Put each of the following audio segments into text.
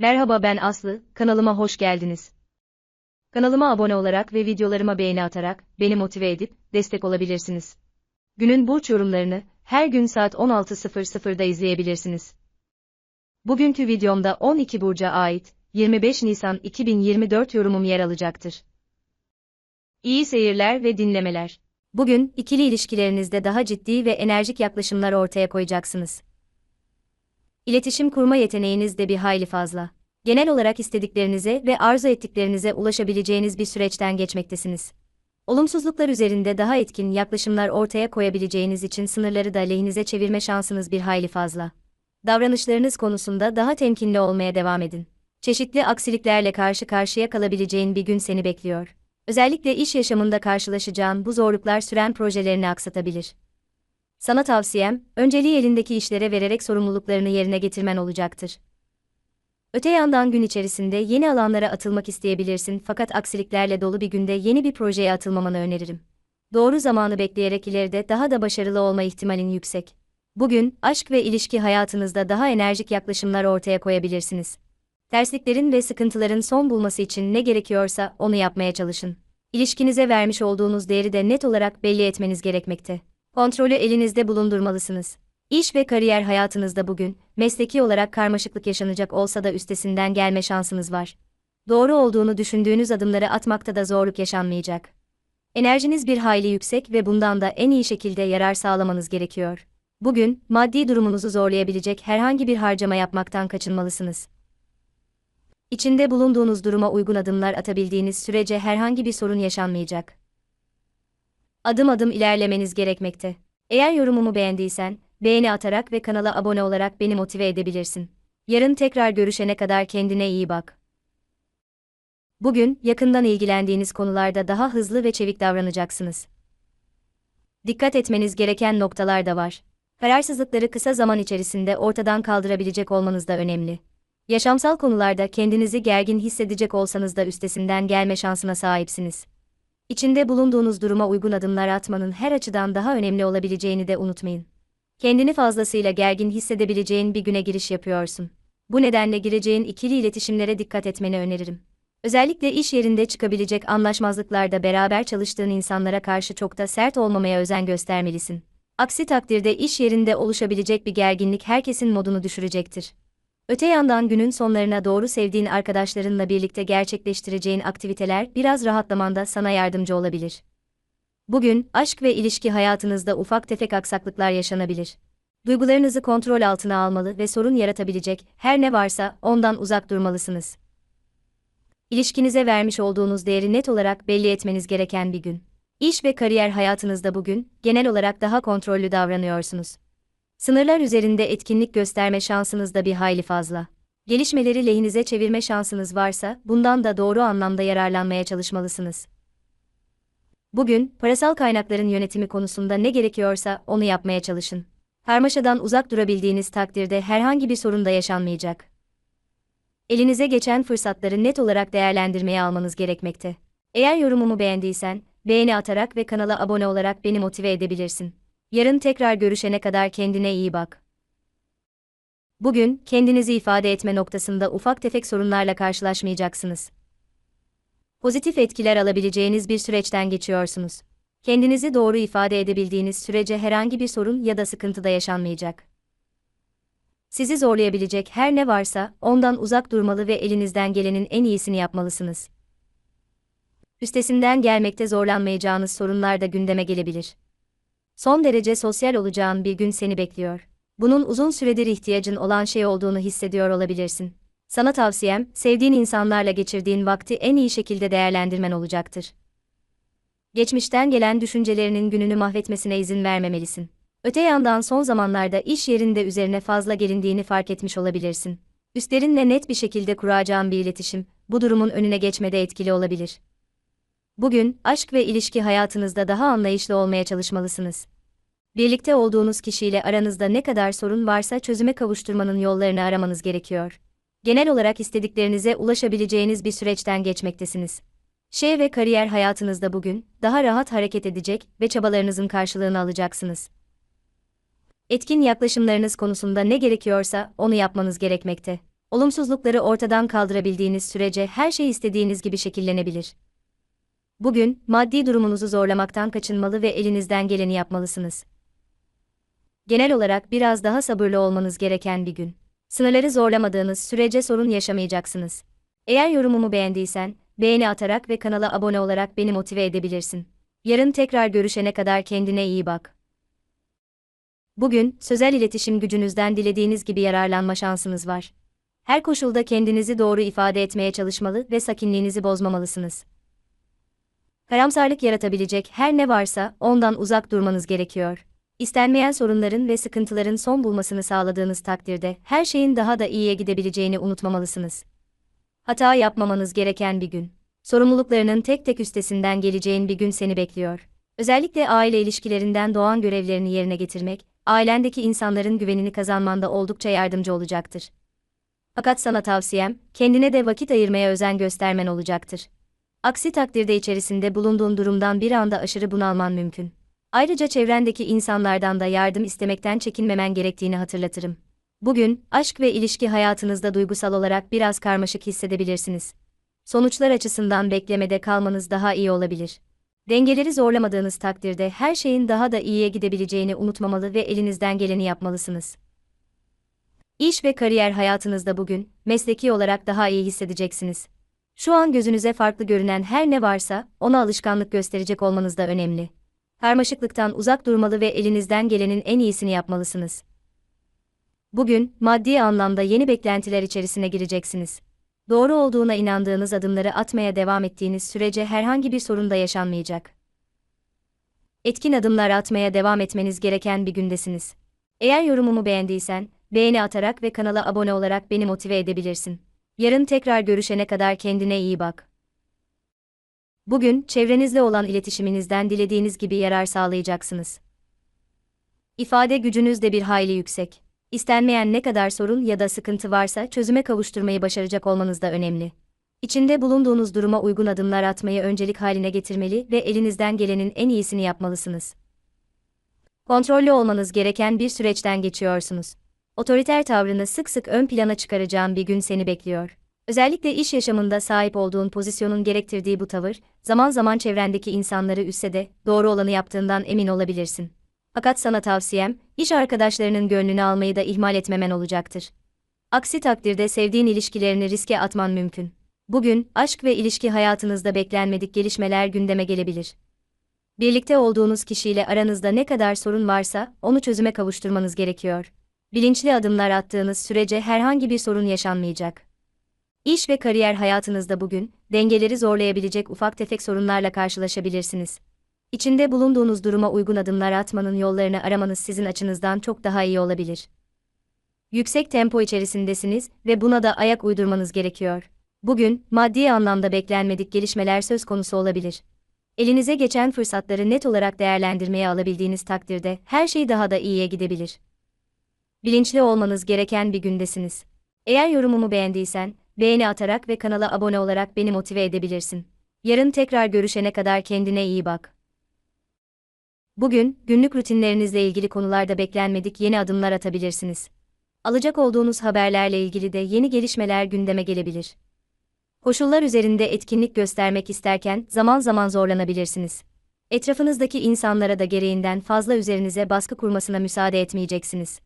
Merhaba ben Aslı, kanalıma hoş geldiniz. Kanalıma abone olarak ve videolarıma beğeni atarak beni motive edip destek olabilirsiniz. Günün burç yorumlarını her gün saat 16.00'da izleyebilirsiniz. Bugünkü videomda 12 burca ait 25 Nisan 2024 yorumum yer alacaktır. İyi seyirler ve dinlemeler. Bugün ikili ilişkilerinizde daha ciddi ve enerjik yaklaşımlar ortaya koyacaksınız. İletişim kurma yeteneğiniz de bir hayli fazla. Genel olarak istediklerinize ve arzu ettiklerinize ulaşabileceğiniz bir süreçten geçmektesiniz. Olumsuzluklar üzerinde daha etkin yaklaşımlar ortaya koyabileceğiniz için sınırları da lehinize çevirme şansınız bir hayli fazla. Davranışlarınız konusunda daha temkinli olmaya devam edin. Çeşitli aksiliklerle karşı karşıya kalabileceğin bir gün seni bekliyor. Özellikle iş yaşamında karşılaşacağın bu zorluklar süren projelerini aksatabilir. Sana tavsiyem, önceliği elindeki işlere vererek sorumluluklarını yerine getirmen olacaktır. Öte yandan gün içerisinde yeni alanlara atılmak isteyebilirsin fakat aksiliklerle dolu bir günde yeni bir projeye atılmamanı öneririm. Doğru zamanı bekleyerek ileride daha da başarılı olma ihtimalin yüksek. Bugün, aşk ve ilişki hayatınızda daha enerjik yaklaşımlar ortaya koyabilirsiniz. Tersliklerin ve sıkıntıların son bulması için ne gerekiyorsa onu yapmaya çalışın. İlişkinize vermiş olduğunuz değeri de net olarak belli etmeniz gerekmekte. Kontrolü elinizde bulundurmalısınız. İş ve kariyer hayatınızda bugün, mesleki olarak karmaşıklık yaşanacak olsa da üstesinden gelme şansınız var. Doğru olduğunu düşündüğünüz adımları atmakta da zorluk yaşanmayacak. Enerjiniz bir hayli yüksek ve bundan da en iyi şekilde yarar sağlamanız gerekiyor. Bugün, maddi durumunuzu zorlayabilecek herhangi bir harcama yapmaktan kaçınmalısınız. İçinde bulunduğunuz duruma uygun adımlar atabildiğiniz sürece herhangi bir sorun yaşanmayacak. Adım adım ilerlemeniz gerekmekte. Eğer yorumumu beğendiysen, beğeni atarak ve kanala abone olarak beni motive edebilirsin. Yarın tekrar görüşene kadar kendine iyi bak. Bugün, yakından ilgilendiğiniz konularda daha hızlı ve çevik davranacaksınız. Dikkat etmeniz gereken noktalar da var. Kararsızlıkları kısa zaman içerisinde ortadan kaldırabilecek olmanız da önemli. Yaşamsal konularda kendinizi gergin hissedecek olsanız da üstesinden gelme şansına sahipsiniz. İçinde bulunduğunuz duruma uygun adımlar atmanın her açıdan daha önemli olabileceğini de unutmayın. Kendini fazlasıyla gergin hissedebileceğin bir güne giriş yapıyorsun. Bu nedenle gireceğin ikili iletişimlere dikkat etmeni öneririm. Özellikle iş yerinde çıkabilecek anlaşmazlıklarda beraber çalıştığın insanlara karşı çok da sert olmamaya özen göstermelisin. Aksi takdirde iş yerinde oluşabilecek bir gerginlik herkesin modunu düşürecektir. Öte yandan günün sonlarına doğru sevdiğin arkadaşlarınla birlikte gerçekleştireceğin aktiviteler biraz rahatlamanda sana yardımcı olabilir. Bugün, aşk ve ilişki hayatınızda ufak tefek aksaklıklar yaşanabilir. Duygularınızı kontrol altına almalı ve sorun yaratabilecek her ne varsa ondan uzak durmalısınız. İlişkinize vermiş olduğunuz değeri net olarak belli etmeniz gereken bir gün. İş ve kariyer hayatınızda bugün, genel olarak daha kontrollü davranıyorsunuz. Sınırlar üzerinde etkinlik gösterme şansınız da bir hayli fazla. Gelişmeleri lehinize çevirme şansınız varsa, bundan da doğru anlamda yararlanmaya çalışmalısınız. Bugün, parasal kaynakların yönetimi konusunda ne gerekiyorsa onu yapmaya çalışın. Karmaşadan uzak durabildiğiniz takdirde herhangi bir sorun da yaşanmayacak. Elinize geçen fırsatları net olarak değerlendirmeye almanız gerekmekte. Eğer yorumumu beğendiysen, beğeni atarak ve kanala abone olarak beni motive edebilirsin. Yarın tekrar görüşene kadar kendine iyi bak. Bugün, kendinizi ifade etme noktasında ufak tefek sorunlarla karşılaşmayacaksınız. Pozitif etkiler alabileceğiniz bir süreçten geçiyorsunuz. Kendinizi doğru ifade edebildiğiniz sürece herhangi bir sorun ya da sıkıntı da yaşanmayacak. Sizi zorlayabilecek her ne varsa ondan uzak durmalı ve elinizden gelenin en iyisini yapmalısınız. Üstesinden gelmekte zorlanmayacağınız sorunlar da gündeme gelebilir. Son derece sosyal olacağın bir gün seni bekliyor. Bunun uzun süredir ihtiyacın olan şey olduğunu hissediyor olabilirsin. Sana tavsiyem, sevdiğin insanlarla geçirdiğin vakti en iyi şekilde değerlendirmen olacaktır. Geçmişten gelen düşüncelerinin gününü mahvetmesine izin vermemelisin. Öte yandan son zamanlarda iş yerinde üzerine fazla gelindiğini fark etmiş olabilirsin. Üstlerinle net bir şekilde kuracağın bir iletişim, bu durumun önüne geçmede etkili olabilir. Bugün, aşk ve ilişki hayatınızda daha anlayışlı olmaya çalışmalısınız. Birlikte olduğunuz kişiyle aranızda ne kadar sorun varsa çözüme kavuşturmanın yollarını aramanız gerekiyor. Genel olarak istediklerinize ulaşabileceğiniz bir süreçten geçmektesiniz. Şey ve kariyer hayatınızda bugün daha rahat hareket edecek ve çabalarınızın karşılığını alacaksınız. Etkin yaklaşımlarınız konusunda ne gerekiyorsa onu yapmanız gerekmekte. Olumsuzlukları ortadan kaldırabildiğiniz sürece her şey istediğiniz gibi şekillenebilir. Bugün, maddi durumunuzu zorlamaktan kaçınmalı ve elinizden geleni yapmalısınız. Genel olarak biraz daha sabırlı olmanız gereken bir gün. Sınırları zorlamadığınız sürece sorun yaşamayacaksınız. Eğer yorumumu beğendiysen, beğeni atarak ve kanala abone olarak beni motive edebilirsin. Yarın tekrar görüşene kadar kendine iyi bak. Bugün, sözel iletişim gücünüzden dilediğiniz gibi yararlanma şansınız var. Her koşulda kendinizi doğru ifade etmeye çalışmalı ve sakinliğinizi bozmamalısınız. Karamsarlık yaratabilecek her ne varsa ondan uzak durmanız gerekiyor. İstenmeyen sorunların ve sıkıntıların son bulmasını sağladığınız takdirde her şeyin daha da iyiye gidebileceğini unutmamalısınız. Hata yapmamanız gereken bir gün. Sorumluluklarının tek tek üstesinden geleceğin bir gün seni bekliyor. Özellikle aile ilişkilerinden doğan görevlerini yerine getirmek, ailendeki insanların güvenini kazanmanda oldukça yardımcı olacaktır. Fakat sana tavsiyem, kendine de vakit ayırmaya özen göstermen olacaktır. Aksi takdirde içerisinde bulunduğun durumdan bir anda aşırı bunalman mümkün. Ayrıca çevrendeki insanlardan da yardım istemekten çekinmemen gerektiğini hatırlatırım. Bugün, aşk ve ilişki hayatınızda duygusal olarak biraz karmaşık hissedebilirsiniz. Sonuçlar açısından beklemede kalmanız daha iyi olabilir. Dengeleri zorlamadığınız takdirde her şeyin daha da iyiye gidebileceğini unutmamalı ve elinizden geleni yapmalısınız. İş ve kariyer hayatınızda bugün, mesleki olarak daha iyi hissedeceksiniz. Şu an gözünüze farklı görünen her ne varsa, ona alışkanlık gösterecek olmanız da önemli. Karmaşıklıktan uzak durmalı ve elinizden gelenin en iyisini yapmalısınız. Bugün, maddi anlamda yeni beklentiler içerisine gireceksiniz. Doğru olduğuna inandığınız adımları atmaya devam ettiğiniz sürece herhangi bir sorun da yaşanmayacak. Etkin adımlar atmaya devam etmeniz gereken bir gündesiniz. Eğer yorumumu beğendiysen, beğeni atarak ve kanala abone olarak beni motive edebilirsin. Yarın tekrar görüşene kadar kendine iyi bak. Bugün, çevrenizle olan iletişiminizden dilediğiniz gibi yarar sağlayacaksınız. İfade gücünüz de bir hayli yüksek. İstenmeyen ne kadar sorun ya da sıkıntı varsa çözüme kavuşturmayı başaracak olmanız da önemli. İçinde bulunduğunuz duruma uygun adımlar atmayı öncelik haline getirmeli ve elinizden gelenin en iyisini yapmalısınız. Kontrollü olmanız gereken bir süreçten geçiyorsunuz. Otoriter tavrını sık sık ön plana çıkaracağın bir gün seni bekliyor. Özellikle iş yaşamında sahip olduğun pozisyonun gerektirdiği bu tavır, zaman zaman çevrendeki insanları üsse de doğru olanı yaptığından emin olabilirsin. Fakat sana tavsiyem, iş arkadaşlarının gönlünü almayı da ihmal etmemen olacaktır. Aksi takdirde sevdiğin ilişkilerini riske atman mümkün. Bugün, aşk ve ilişki hayatınızda beklenmedik gelişmeler gündeme gelebilir. Birlikte olduğunuz kişiyle aranızda ne kadar sorun varsa, onu çözüme kavuşturmanız gerekiyor. Bilinçli adımlar attığınız sürece herhangi bir sorun yaşanmayacak. İş ve kariyer hayatınızda bugün, dengeleri zorlayabilecek ufak tefek sorunlarla karşılaşabilirsiniz. İçinde bulunduğunuz duruma uygun adımlar atmanın yollarını aramanız sizin açınızdan çok daha iyi olabilir. Yüksek tempo içerisindesiniz ve buna da ayak uydurmanız gerekiyor. Bugün, maddi anlamda beklenmedik gelişmeler söz konusu olabilir. Elinize geçen fırsatları net olarak değerlendirmeye alabildiğiniz takdirde her şey daha da iyiye gidebilir. Bilinçli olmanız gereken bir gündesiniz. Eğer yorumumu beğendiysen, beğeni atarak ve kanala abone olarak beni motive edebilirsin. Yarın tekrar görüşene kadar kendine iyi bak. Bugün, günlük rutinlerinizle ilgili konularda beklenmedik yeni adımlar atabilirsiniz. Alacak olduğunuz haberlerle ilgili de yeni gelişmeler gündeme gelebilir. Koşullar üzerinde etkinlik göstermek isterken zaman zaman zorlanabilirsiniz. Etrafınızdaki insanlara da gereğinden fazla üzerinize baskı kurmasına müsaade etmeyeceksiniz.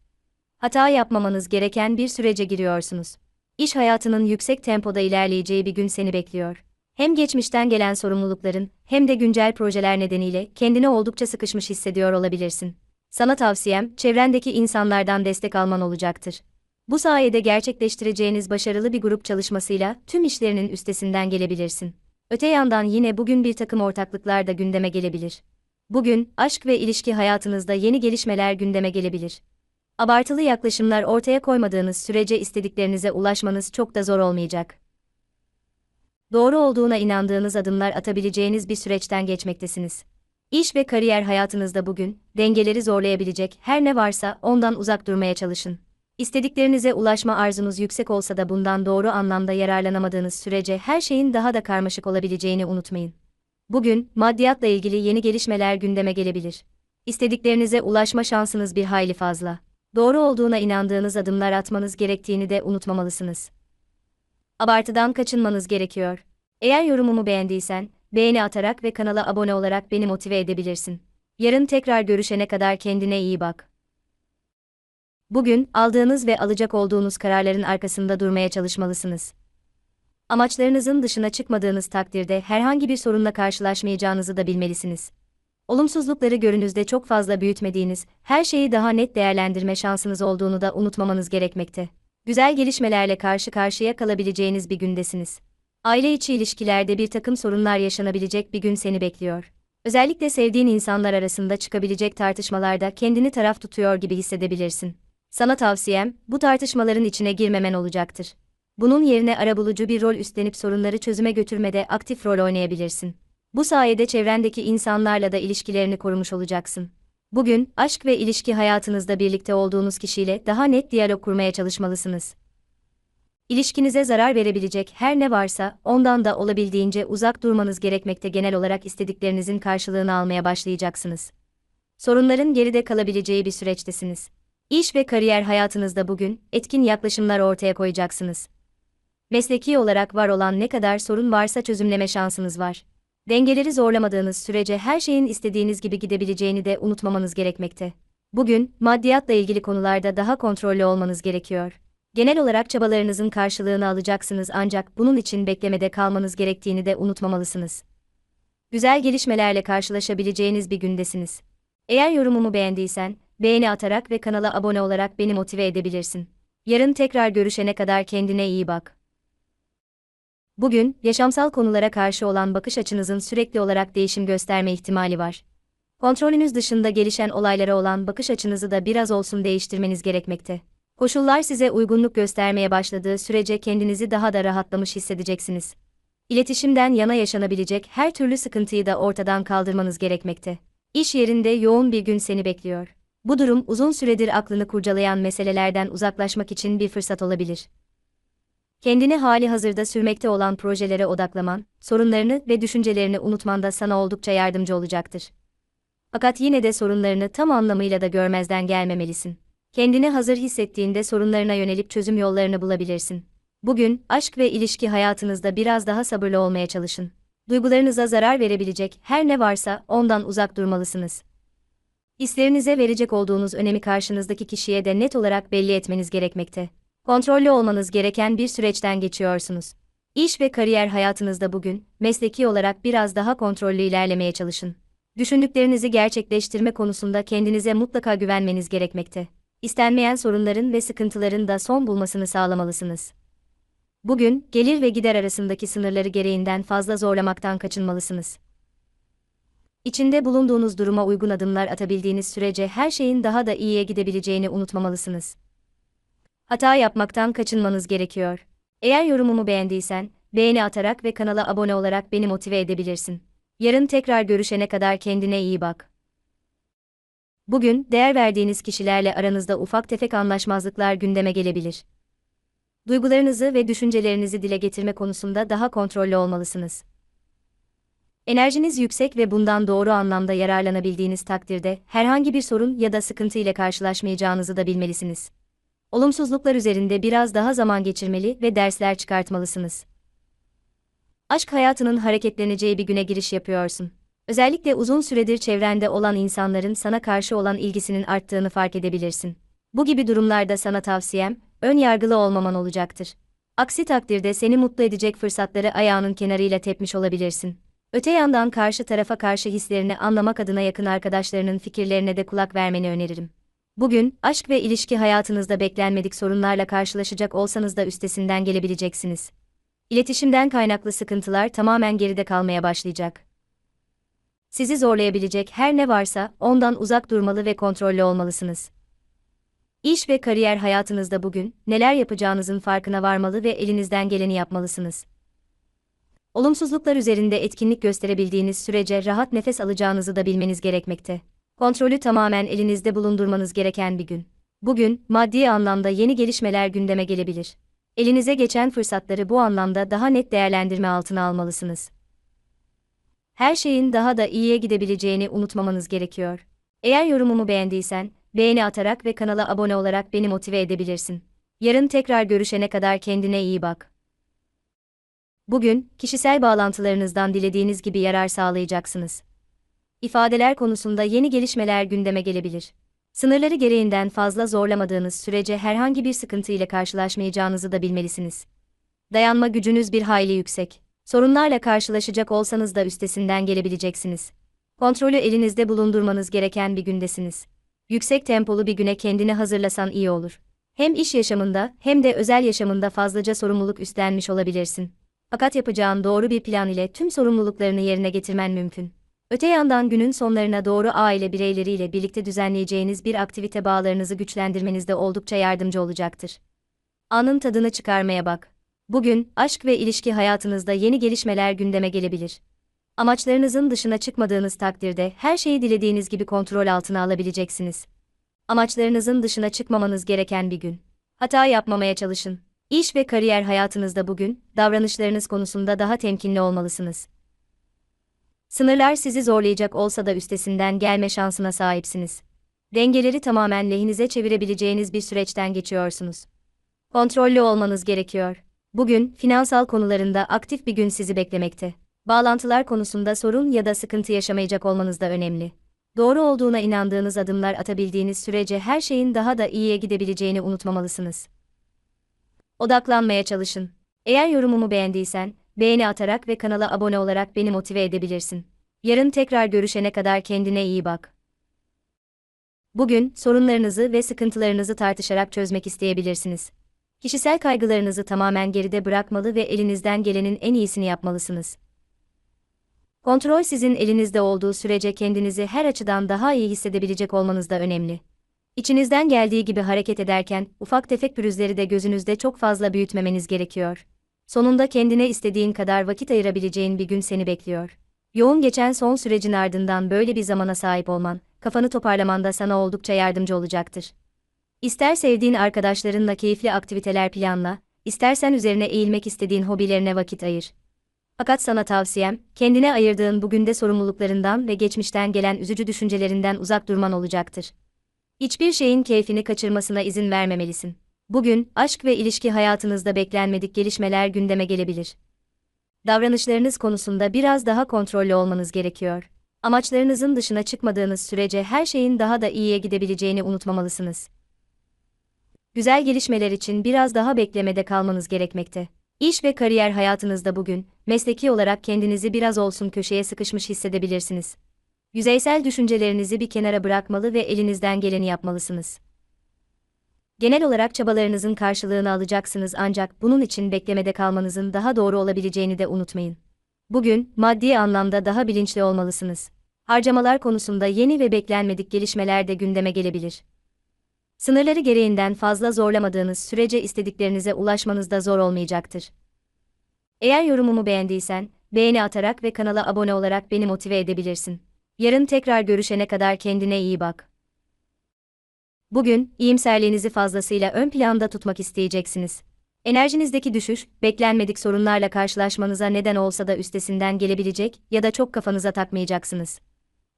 Hata yapmamanız gereken bir sürece giriyorsunuz. İş hayatının yüksek tempoda ilerleyeceği bir gün seni bekliyor hem geçmişten gelen sorumlulukların hem de güncel projeler nedeniyle kendini oldukça sıkışmış hissediyor olabilirsin. Sana tavsiyem, çevrendeki insanlardan destek alman olacaktır. Bu sayede gerçekleştireceğiniz başarılı bir grup çalışmasıyla tüm işlerinin üstesinden gelebilirsin. Öte yandan yine bugün bir takım ortaklıklar da gündeme gelebilir. Bugün, aşk ve ilişki hayatınızda yeni gelişmeler gündeme gelebilir. Abartılı yaklaşımlar ortaya koymadığınız sürece istediklerinize ulaşmanız çok da zor olmayacak doğru olduğuna inandığınız adımlar atabileceğiniz bir süreçten geçmektesiniz. İş ve kariyer hayatınızda bugün, dengeleri zorlayabilecek her ne varsa ondan uzak durmaya çalışın. İstediklerinize ulaşma arzunuz yüksek olsa da bundan doğru anlamda yararlanamadığınız sürece her şeyin daha da karmaşık olabileceğini unutmayın. Bugün, maddiyatla ilgili yeni gelişmeler gündeme gelebilir. İstediklerinize ulaşma şansınız bir hayli fazla. Doğru olduğuna inandığınız adımlar atmanız gerektiğini de unutmamalısınız. Abartıdan kaçınmanız gerekiyor. Eğer yorumumu beğendiysen, beğeni atarak ve kanala abone olarak beni motive edebilirsin. Yarın tekrar görüşene kadar kendine iyi bak. Bugün aldığınız ve alacak olduğunuz kararların arkasında durmaya çalışmalısınız. Amaçlarınızın dışına çıkmadığınız takdirde herhangi bir sorunla karşılaşmayacağınızı da bilmelisiniz. Olumsuzlukları görünüzde çok fazla büyütmediğiniz, her şeyi daha net değerlendirme şansınız olduğunu da unutmamanız gerekmekte. Güzel gelişmelerle karşı karşıya kalabileceğiniz bir gündesiniz. Aile içi ilişkilerde bir takım sorunlar yaşanabilecek bir gün seni bekliyor. Özellikle sevdiğin insanlar arasında çıkabilecek tartışmalarda kendini taraf tutuyor gibi hissedebilirsin. Sana tavsiyem, bu tartışmaların içine girmemen olacaktır. Bunun yerine arabulucu bir rol üstlenip sorunları çözüme götürmede aktif rol oynayabilirsin. Bu sayede çevrendeki insanlarla da ilişkilerini korumuş olacaksın. Bugün, aşk ve ilişki hayatınızda birlikte olduğunuz kişiyle daha net diyalog kurmaya çalışmalısınız. İlişkinize zarar verebilecek her ne varsa, ondan da olabildiğince uzak durmanız gerekmekte genel olarak istediklerinizin karşılığını almaya başlayacaksınız. Sorunların geride kalabileceği bir süreçtesiniz. İş ve kariyer hayatınızda bugün, etkin yaklaşımlar ortaya koyacaksınız. Mesleki olarak var olan ne kadar sorun varsa çözümleme şansınız var. Dengeleri zorlamadığınız sürece her şeyin istediğiniz gibi gidebileceğini de unutmamanız gerekmekte. Bugün, maddiyatla ilgili konularda daha kontrollü olmanız gerekiyor. Genel olarak çabalarınızın karşılığını alacaksınız ancak bunun için beklemede kalmanız gerektiğini de unutmamalısınız. Güzel gelişmelerle karşılaşabileceğiniz bir gündesiniz. Eğer yorumumu beğendiysen, beğeni atarak ve kanala abone olarak beni motive edebilirsin. Yarın tekrar görüşene kadar kendine iyi bak. Bugün, yaşamsal konulara karşı olan bakış açınızın sürekli olarak değişim gösterme ihtimali var. Kontrolünüz dışında gelişen olaylara olan bakış açınızı da biraz olsun değiştirmeniz gerekmekte. Koşullar size uygunluk göstermeye başladığı sürece kendinizi daha da rahatlamış hissedeceksiniz. İletişimden yana yaşanabilecek her türlü sıkıntıyı da ortadan kaldırmanız gerekmekte. İş yerinde yoğun bir gün seni bekliyor. Bu durum uzun süredir aklını kurcalayan meselelerden uzaklaşmak için bir fırsat olabilir. Kendini hali hazırda sürmekte olan projelere odaklaman, sorunlarını ve düşüncelerini unutmanda sana oldukça yardımcı olacaktır. Fakat yine de sorunlarını tam anlamıyla da görmezden gelmemelisin. Kendini hazır hissettiğinde sorunlarına yönelip çözüm yollarını bulabilirsin. Bugün, aşk ve ilişki hayatınızda biraz daha sabırlı olmaya çalışın. Duygularınıza zarar verebilecek her ne varsa ondan uzak durmalısınız. Hislerinize verecek olduğunuz önemi karşınızdaki kişiye de net olarak belli etmeniz gerekmekte. Kontrollü olmanız gereken bir süreçten geçiyorsunuz. İş ve kariyer hayatınızda bugün, mesleki olarak biraz daha kontrollü ilerlemeye çalışın. Düşündüklerinizi gerçekleştirme konusunda kendinize mutlaka güvenmeniz gerekmekte. İstenmeyen sorunların ve sıkıntıların da son bulmasını sağlamalısınız. Bugün, gelir ve gider arasındaki sınırları gereğinden fazla zorlamaktan kaçınmalısınız. İçinde bulunduğunuz duruma uygun adımlar atabildiğiniz sürece her şeyin daha da iyiye gidebileceğini unutmamalısınız. Hata yapmaktan kaçınmanız gerekiyor. Eğer yorumumu beğendiysen, beğeni atarak ve kanala abone olarak beni motive edebilirsin. Yarın tekrar görüşene kadar kendine iyi bak. Bugün, değer verdiğiniz kişilerle aranızda ufak tefek anlaşmazlıklar gündeme gelebilir. Duygularınızı ve düşüncelerinizi dile getirme konusunda daha kontrollü olmalısınız. Enerjiniz yüksek ve bundan doğru anlamda yararlanabildiğiniz takdirde herhangi bir sorun ya da sıkıntı ile karşılaşmayacağınızı da bilmelisiniz. Olumsuzluklar üzerinde biraz daha zaman geçirmeli ve dersler çıkartmalısınız. Aşk hayatının hareketleneceği bir güne giriş yapıyorsun. Özellikle uzun süredir çevrende olan insanların sana karşı olan ilgisinin arttığını fark edebilirsin. Bu gibi durumlarda sana tavsiyem, ön yargılı olmaman olacaktır. Aksi takdirde seni mutlu edecek fırsatları ayağının kenarıyla tepmiş olabilirsin. Öte yandan karşı tarafa karşı hislerini anlamak adına yakın arkadaşlarının fikirlerine de kulak vermeni öneririm. Bugün, aşk ve ilişki hayatınızda beklenmedik sorunlarla karşılaşacak olsanız da üstesinden gelebileceksiniz. İletişimden kaynaklı sıkıntılar tamamen geride kalmaya başlayacak. Sizi zorlayabilecek her ne varsa ondan uzak durmalı ve kontrollü olmalısınız. İş ve kariyer hayatınızda bugün neler yapacağınızın farkına varmalı ve elinizden geleni yapmalısınız. Olumsuzluklar üzerinde etkinlik gösterebildiğiniz sürece rahat nefes alacağınızı da bilmeniz gerekmekte. Kontrolü tamamen elinizde bulundurmanız gereken bir gün. Bugün, maddi anlamda yeni gelişmeler gündeme gelebilir. Elinize geçen fırsatları bu anlamda daha net değerlendirme altına almalısınız. Her şeyin daha da iyiye gidebileceğini unutmamanız gerekiyor. Eğer yorumumu beğendiysen, beğeni atarak ve kanala abone olarak beni motive edebilirsin. Yarın tekrar görüşene kadar kendine iyi bak. Bugün, kişisel bağlantılarınızdan dilediğiniz gibi yarar sağlayacaksınız. İfadeler konusunda yeni gelişmeler gündeme gelebilir. Sınırları gereğinden fazla zorlamadığınız sürece herhangi bir sıkıntı ile karşılaşmayacağınızı da bilmelisiniz. Dayanma gücünüz bir hayli yüksek. Sorunlarla karşılaşacak olsanız da üstesinden gelebileceksiniz. Kontrolü elinizde bulundurmanız gereken bir gündesiniz. Yüksek tempolu bir güne kendini hazırlasan iyi olur. Hem iş yaşamında hem de özel yaşamında fazlaca sorumluluk üstlenmiş olabilirsin. Fakat yapacağın doğru bir plan ile tüm sorumluluklarını yerine getirmen mümkün. Öte yandan günün sonlarına doğru aile bireyleriyle birlikte düzenleyeceğiniz bir aktivite bağlarınızı güçlendirmenizde oldukça yardımcı olacaktır. Anın tadını çıkarmaya bak. Bugün, aşk ve ilişki hayatınızda yeni gelişmeler gündeme gelebilir. Amaçlarınızın dışına çıkmadığınız takdirde her şeyi dilediğiniz gibi kontrol altına alabileceksiniz. Amaçlarınızın dışına çıkmamanız gereken bir gün. Hata yapmamaya çalışın. İş ve kariyer hayatınızda bugün, davranışlarınız konusunda daha temkinli olmalısınız. Sınırlar sizi zorlayacak olsa da üstesinden gelme şansına sahipsiniz. Dengeleri tamamen lehinize çevirebileceğiniz bir süreçten geçiyorsunuz. Kontrollü olmanız gerekiyor. Bugün, finansal konularında aktif bir gün sizi beklemekte. Bağlantılar konusunda sorun ya da sıkıntı yaşamayacak olmanız da önemli. Doğru olduğuna inandığınız adımlar atabildiğiniz sürece her şeyin daha da iyiye gidebileceğini unutmamalısınız. Odaklanmaya çalışın. Eğer yorumumu beğendiysen, beğeni atarak ve kanala abone olarak beni motive edebilirsin. Yarın tekrar görüşene kadar kendine iyi bak. Bugün, sorunlarınızı ve sıkıntılarınızı tartışarak çözmek isteyebilirsiniz. Kişisel kaygılarınızı tamamen geride bırakmalı ve elinizden gelenin en iyisini yapmalısınız. Kontrol sizin elinizde olduğu sürece kendinizi her açıdan daha iyi hissedebilecek olmanız da önemli. İçinizden geldiği gibi hareket ederken, ufak tefek pürüzleri de gözünüzde çok fazla büyütmemeniz gerekiyor. Sonunda kendine istediğin kadar vakit ayırabileceğin bir gün seni bekliyor. Yoğun geçen son sürecin ardından böyle bir zamana sahip olman, kafanı toparlamanda sana oldukça yardımcı olacaktır. İster sevdiğin arkadaşlarınla keyifli aktiviteler planla, istersen üzerine eğilmek istediğin hobilerine vakit ayır. Fakat sana tavsiyem, kendine ayırdığın bugün de sorumluluklarından ve geçmişten gelen üzücü düşüncelerinden uzak durman olacaktır. Hiçbir şeyin keyfini kaçırmasına izin vermemelisin. Bugün, aşk ve ilişki hayatınızda beklenmedik gelişmeler gündeme gelebilir. Davranışlarınız konusunda biraz daha kontrollü olmanız gerekiyor. Amaçlarınızın dışına çıkmadığınız sürece her şeyin daha da iyiye gidebileceğini unutmamalısınız. Güzel gelişmeler için biraz daha beklemede kalmanız gerekmekte. İş ve kariyer hayatınızda bugün, mesleki olarak kendinizi biraz olsun köşeye sıkışmış hissedebilirsiniz. Yüzeysel düşüncelerinizi bir kenara bırakmalı ve elinizden geleni yapmalısınız. Genel olarak çabalarınızın karşılığını alacaksınız ancak bunun için beklemede kalmanızın daha doğru olabileceğini de unutmayın. Bugün, maddi anlamda daha bilinçli olmalısınız. Harcamalar konusunda yeni ve beklenmedik gelişmeler de gündeme gelebilir. Sınırları gereğinden fazla zorlamadığınız sürece istediklerinize ulaşmanız da zor olmayacaktır. Eğer yorumumu beğendiysen, beğeni atarak ve kanala abone olarak beni motive edebilirsin. Yarın tekrar görüşene kadar kendine iyi bak. Bugün, iyimserliğinizi fazlasıyla ön planda tutmak isteyeceksiniz. Enerjinizdeki düşüş, beklenmedik sorunlarla karşılaşmanıza neden olsa da üstesinden gelebilecek ya da çok kafanıza takmayacaksınız.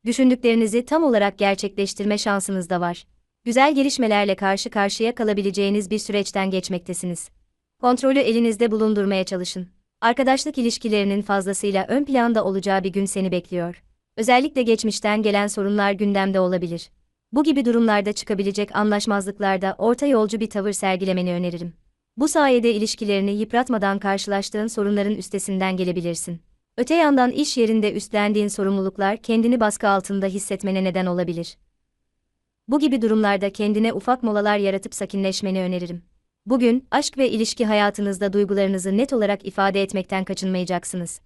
Düşündüklerinizi tam olarak gerçekleştirme şansınız da var. Güzel gelişmelerle karşı karşıya kalabileceğiniz bir süreçten geçmektesiniz. Kontrolü elinizde bulundurmaya çalışın. Arkadaşlık ilişkilerinin fazlasıyla ön planda olacağı bir gün seni bekliyor. Özellikle geçmişten gelen sorunlar gündemde olabilir. Bu gibi durumlarda çıkabilecek anlaşmazlıklarda orta yolcu bir tavır sergilemeni öneririm. Bu sayede ilişkilerini yıpratmadan karşılaştığın sorunların üstesinden gelebilirsin. Öte yandan iş yerinde üstlendiğin sorumluluklar kendini baskı altında hissetmene neden olabilir. Bu gibi durumlarda kendine ufak molalar yaratıp sakinleşmeni öneririm. Bugün, aşk ve ilişki hayatınızda duygularınızı net olarak ifade etmekten kaçınmayacaksınız.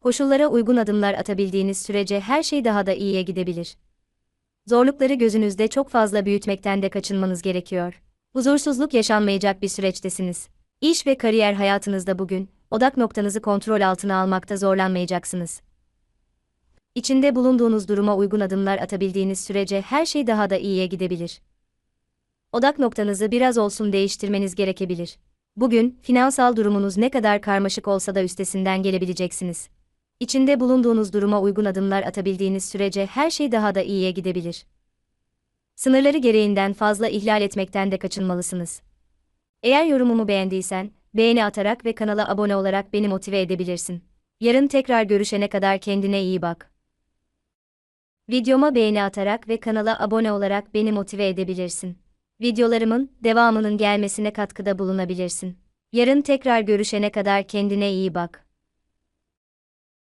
Koşullara uygun adımlar atabildiğiniz sürece her şey daha da iyiye gidebilir. Zorlukları gözünüzde çok fazla büyütmekten de kaçınmanız gerekiyor. Huzursuzluk yaşanmayacak bir süreçtesiniz. İş ve kariyer hayatınızda bugün, odak noktanızı kontrol altına almakta zorlanmayacaksınız. İçinde bulunduğunuz duruma uygun adımlar atabildiğiniz sürece her şey daha da iyiye gidebilir. Odak noktanızı biraz olsun değiştirmeniz gerekebilir. Bugün, finansal durumunuz ne kadar karmaşık olsa da üstesinden gelebileceksiniz. İçinde bulunduğunuz duruma uygun adımlar atabildiğiniz sürece her şey daha da iyiye gidebilir. Sınırları gereğinden fazla ihlal etmekten de kaçınmalısınız. Eğer yorumumu beğendiysen, beğeni atarak ve kanala abone olarak beni motive edebilirsin. Yarın tekrar görüşene kadar kendine iyi bak. Videoma beğeni atarak ve kanala abone olarak beni motive edebilirsin. Videolarımın devamının gelmesine katkıda bulunabilirsin. Yarın tekrar görüşene kadar kendine iyi bak.